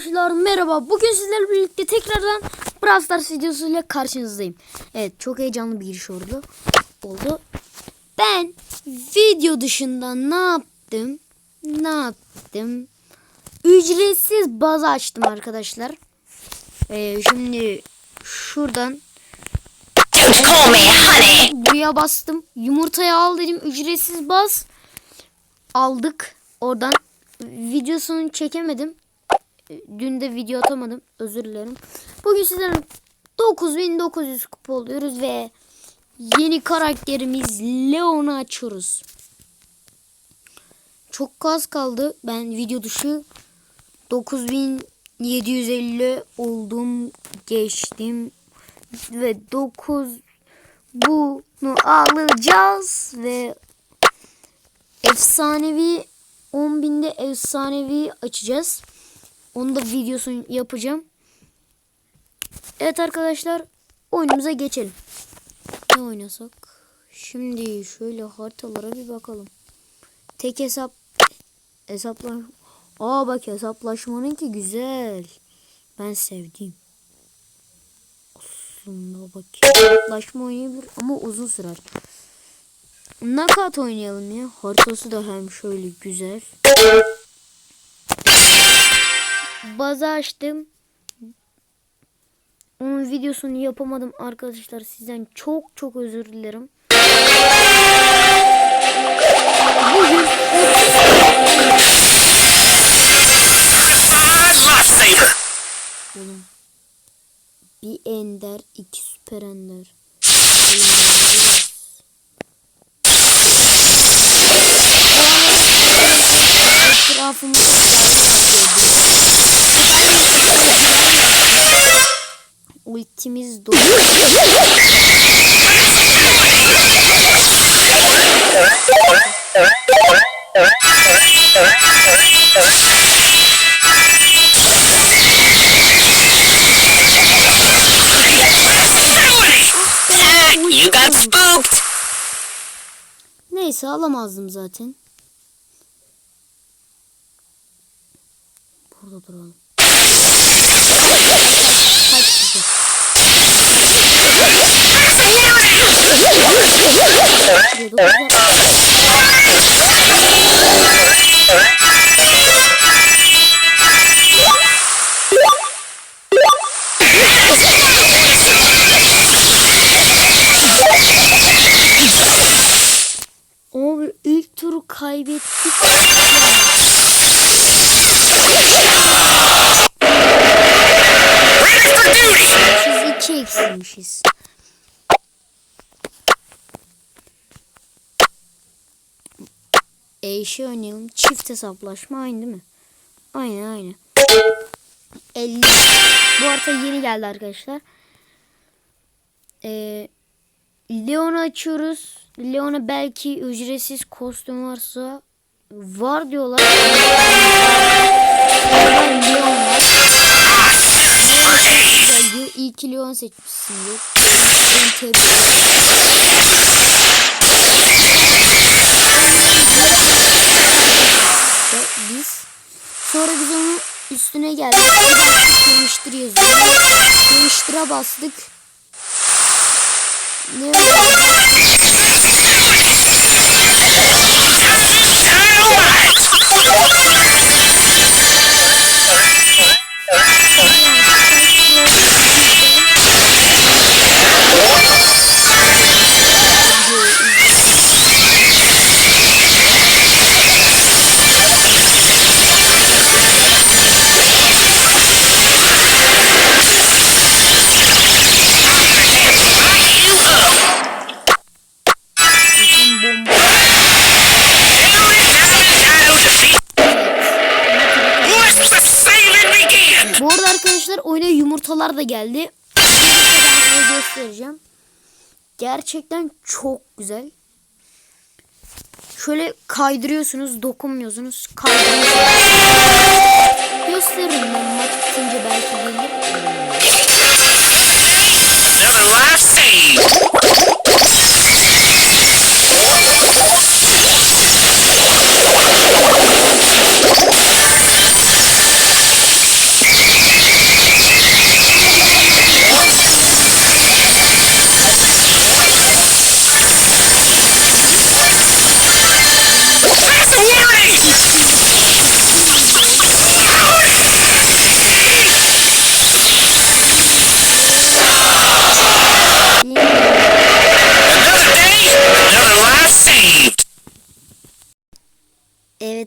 Arkadaşlar merhaba. Bugün sizlerle birlikte tekrardan Brawl Stars videosuyla karşınızdayım. Evet çok heyecanlı bir giriş oldu. oldu. Ben video dışında ne yaptım? Ne yaptım? Ücretsiz baz açtım arkadaşlar. Ee, şimdi şuradan buraya bastım. Yumurtayı al dedim. Ücretsiz baz. Aldık. Oradan videosunu çekemedim. Dün de video atamadım. Özür dilerim. Bugün sizlerin 9900 kupa oluyoruz ve yeni karakterimiz Leon'u açıyoruz. Çok az kaldı. Ben video dışı 9750 oldum. Geçtim. Ve 9 bunu alacağız ve efsanevi 10.000'de efsanevi açacağız. Onu da videosunu yapacağım. Evet arkadaşlar oyunumuza geçelim. Ne oynasak? Şimdi şöyle haritalara bir bakalım. Tek hesap hesapla Aa bak hesaplaşmanın ki güzel. Ben sevdim. Aslında bak hesaplaşma oynayabilir ama uzun sürer. Nakat oynayalım ya. Haritası da hem şöyle güzel. Bazı açtım. Onun videosunu yapamadım arkadaşlar. Sizden çok çok özür dilerim. Oğlum. Bir ender, iki süper ender. Oğlum Ultimiz dolu. You got spooked. Neyse alamazdım zaten. Burada duralım. Kaybettik. Biz iki. E şey oynayalım. Çift hesaplaşma aynı değil mi? Aynı aynı. 50. Bu harita yeni geldi arkadaşlar. Ee, Leon'u açıyoruz. Leon'a belki ücretsiz kostüm varsa var diyorlar. Leon var. Güzel diyor. İyi ki Leon seçmişsin diyor. Biz sonra biz onun üstüne geldik. Değiştir yazıyor. Değiştire bastık. Ne arkadaşlar oyuna yumurtalar da geldi. Ben size göstereceğim. Gerçekten çok güzel. Şöyle kaydırıyorsunuz, dokunmuyorsunuz, kaydırıyorsunuz. Gösteririm ben maç belki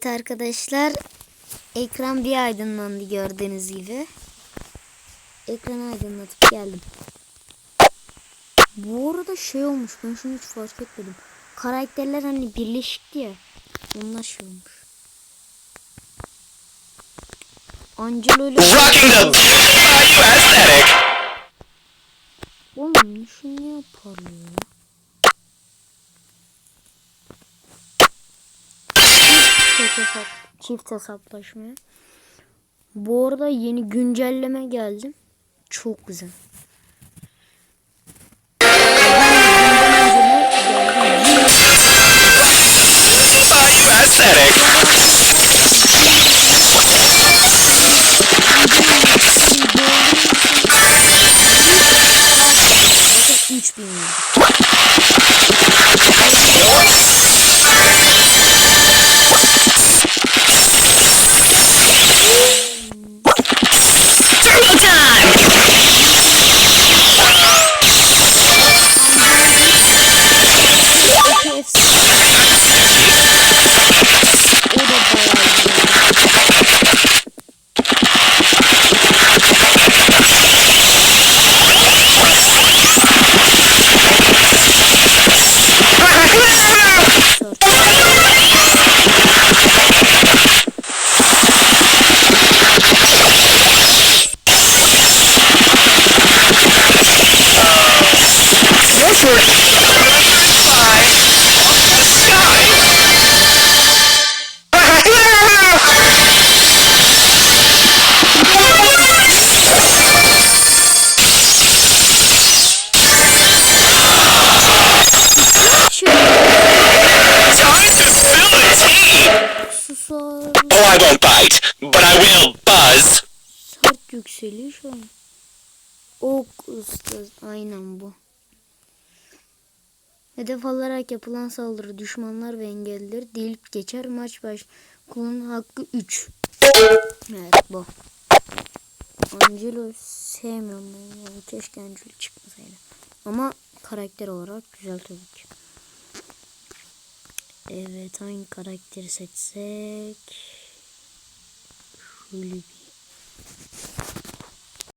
Evet arkadaşlar. Ekran bir aydınlandı gördüğünüz gibi. Ekranı aydınlatıp geldim. Bu arada şey olmuş. Ben şunu hiç fark etmedim. Karakterler hani birleşikti ya. Onlar şey olmuş. Angelo ile... Rocking the. Oğlum şu niye parlıyor ya? Çift hesap, çift hesaplaşmaya. Bu arada yeni güncelleme geldi. Çok güzel. Aesthetic. But I will buzz. Sert yükseliyor şu an. Ok ustaz. Aynen bu. Hedef alarak yapılan saldırı düşmanlar ve engelliler delip geçer. Maç baş kullanım hakkı 3. Evet bu. Angelo sevmiyorum ben. Yani keşke Angelo çıkmasaydı. Ama karakter olarak güzel tabii ki. Evet hangi karakteri seçsek? Şöyle bir